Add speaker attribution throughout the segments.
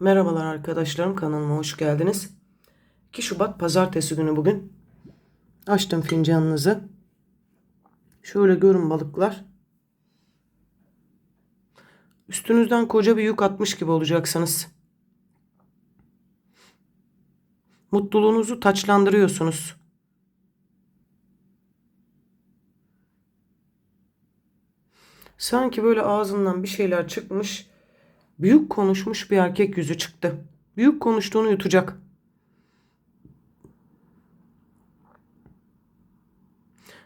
Speaker 1: Merhabalar arkadaşlarım kanalıma hoş geldiniz. 2 Şubat pazartesi günü bugün. Açtım fincanınızı. Şöyle görün balıklar. Üstünüzden koca bir yük atmış gibi olacaksınız. Mutluluğunuzu taçlandırıyorsunuz. Sanki böyle ağzından bir şeyler çıkmış. Büyük konuşmuş bir erkek yüzü çıktı. Büyük konuştuğunu yutacak.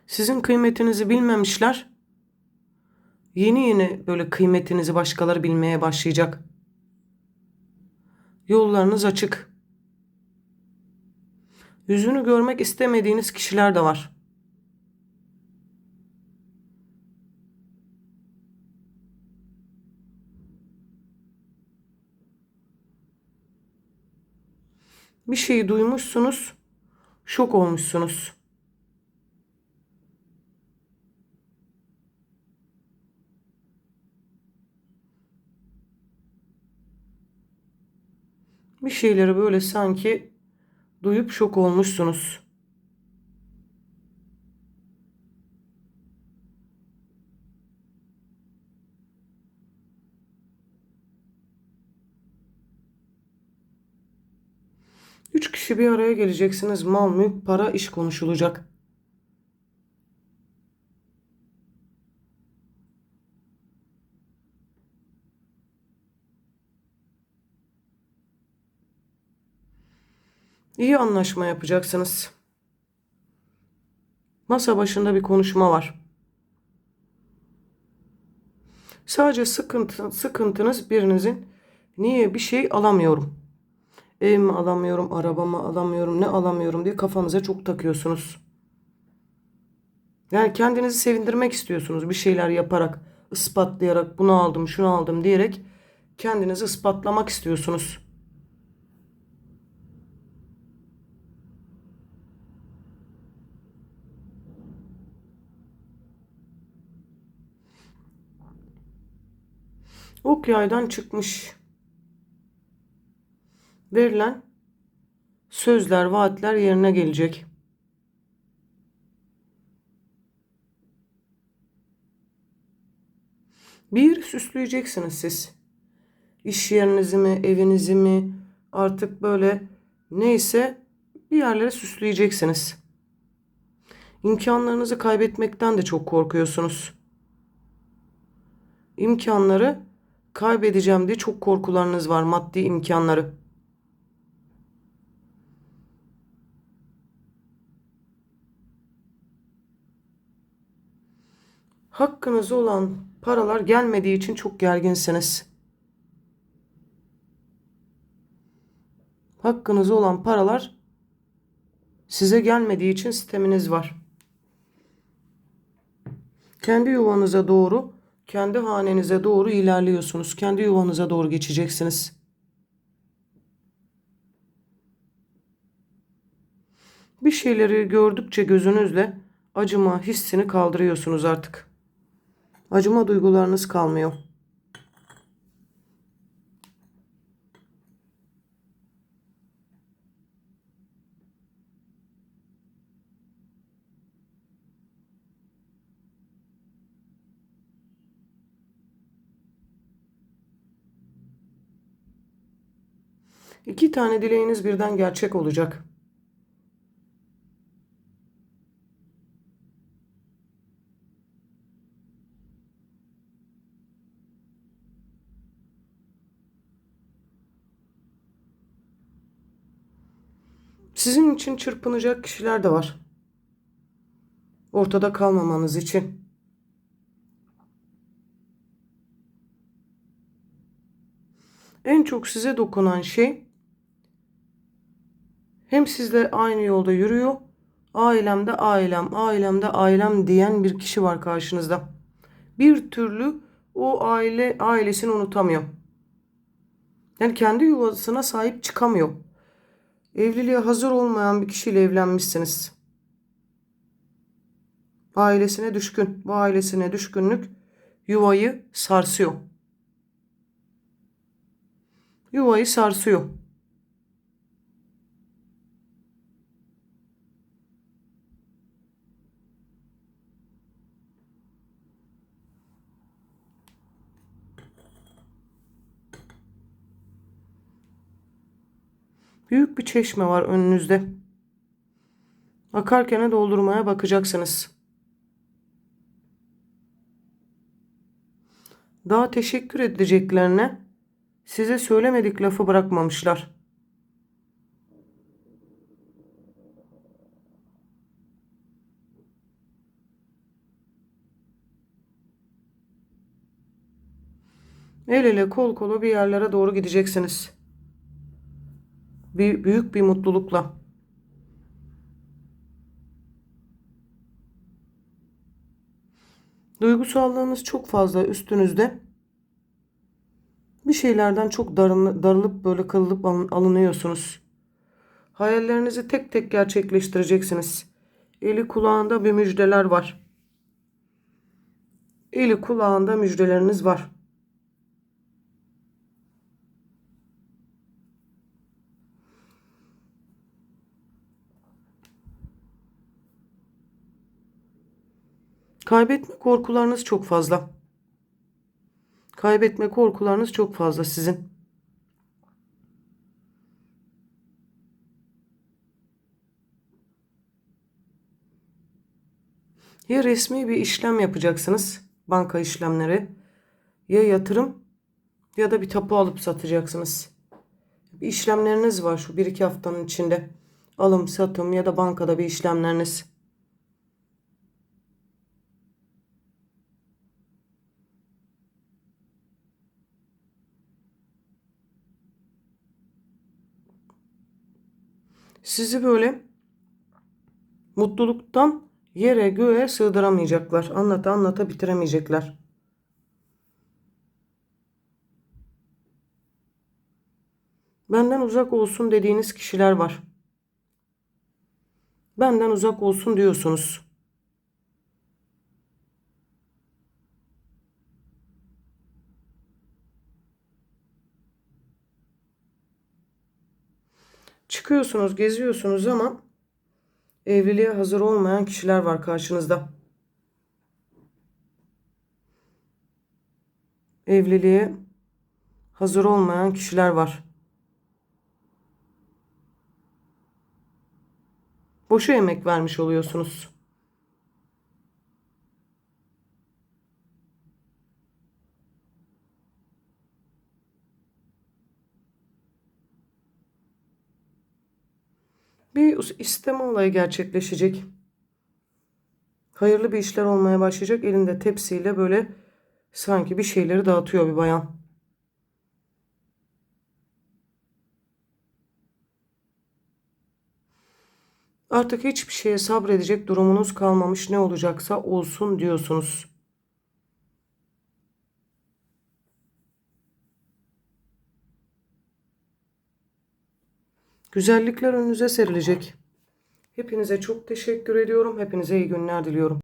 Speaker 1: Sizin kıymetinizi bilmemişler. Yeni yeni böyle kıymetinizi başkaları bilmeye başlayacak. Yollarınız açık. Yüzünü görmek istemediğiniz kişiler de var. Bir şeyi duymuşsunuz, şok olmuşsunuz. Bir şeyleri böyle sanki duyup şok olmuşsunuz. Üç kişi bir araya geleceksiniz. Mal, mülk, para, iş konuşulacak. İyi anlaşma yapacaksınız. Masa başında bir konuşma var. Sadece sıkıntı, sıkıntınız birinizin niye bir şey alamıyorum. Evimi alamıyorum, arabamı alamıyorum, ne alamıyorum diye kafanıza çok takıyorsunuz. Yani kendinizi sevindirmek istiyorsunuz bir şeyler yaparak, ispatlayarak, bunu aldım, şunu aldım diyerek kendinizi ispatlamak istiyorsunuz. Ok yaydan çıkmış. Verilen sözler, vaatler yerine gelecek. Bir süsleyeceksiniz siz. İş yerinizi mi, evinizi mi artık böyle neyse bir yerlere süsleyeceksiniz. İmkanlarınızı kaybetmekten de çok korkuyorsunuz. İmkanları kaybedeceğim diye çok korkularınız var maddi imkanları. Hakkınız olan paralar gelmediği için çok gerginsiniz. Hakkınız olan paralar size gelmediği için sisteminiz var. Kendi yuvanıza doğru, kendi hanenize doğru ilerliyorsunuz. Kendi yuvanıza doğru geçeceksiniz. Bir şeyleri gördükçe gözünüzle acıma hissini kaldırıyorsunuz artık. Acıma duygularınız kalmıyor. İki tane dileğiniz birden gerçek olacak. Sizin için çırpınacak kişiler de var. Ortada kalmamanız için. En çok size dokunan şey hem sizle aynı yolda yürüyor, ailemde ailem, ailemde ailem diyen bir kişi var karşınızda. Bir türlü o aile ailesini unutamıyor. Yani kendi yuvasına sahip çıkamıyor. Evliliğe hazır olmayan bir kişiyle evlenmişsiniz. Ailesine düşkün. Bu ailesine düşkünlük yuvayı sarsıyor. Yuvayı sarsıyor. Büyük bir çeşme var önünüzde. Akarken doldurmaya bakacaksınız. Daha teşekkür edeceklerine size söylemedik lafı bırakmamışlar. El ele kol kola bir yerlere doğru gideceksiniz. Büyük bir mutlulukla. Duygusallığınız çok fazla üstünüzde. Bir şeylerden çok darılıp böyle kırılıp alın- alınıyorsunuz. Hayallerinizi tek tek gerçekleştireceksiniz. Eli kulağında bir müjdeler var. Eli kulağında müjdeleriniz var. Kaybetme korkularınız çok fazla. Kaybetme korkularınız çok fazla sizin. Ya resmi bir işlem yapacaksınız, banka işlemleri, ya yatırım ya da bir tapu alıp satacaksınız. Bir işlemleriniz var şu bir iki haftanın içinde. Alım, satım ya da bankada bir işlemleriniz. Sizi böyle mutluluktan yere göğe sığdıramayacaklar. Anlata anlata bitiremeyecekler. Benden uzak olsun dediğiniz kişiler var. Benden uzak olsun diyorsunuz. Çıkıyorsunuz, geziyorsunuz ama evliliğe hazır olmayan kişiler var karşınızda. Evliliğe hazır olmayan kişiler var. Boşa emek vermiş oluyorsunuz. Bir isteme olayı gerçekleşecek. Hayırlı bir işler olmaya başlayacak. Elinde tepsiyle böyle sanki bir şeyleri dağıtıyor bir bayan. Artık hiçbir şeye sabredecek durumunuz kalmamış. Ne olacaksa olsun diyorsunuz. Güzellikler önünüze serilecek. Hepinize çok teşekkür ediyorum. Hepinize iyi günler diliyorum.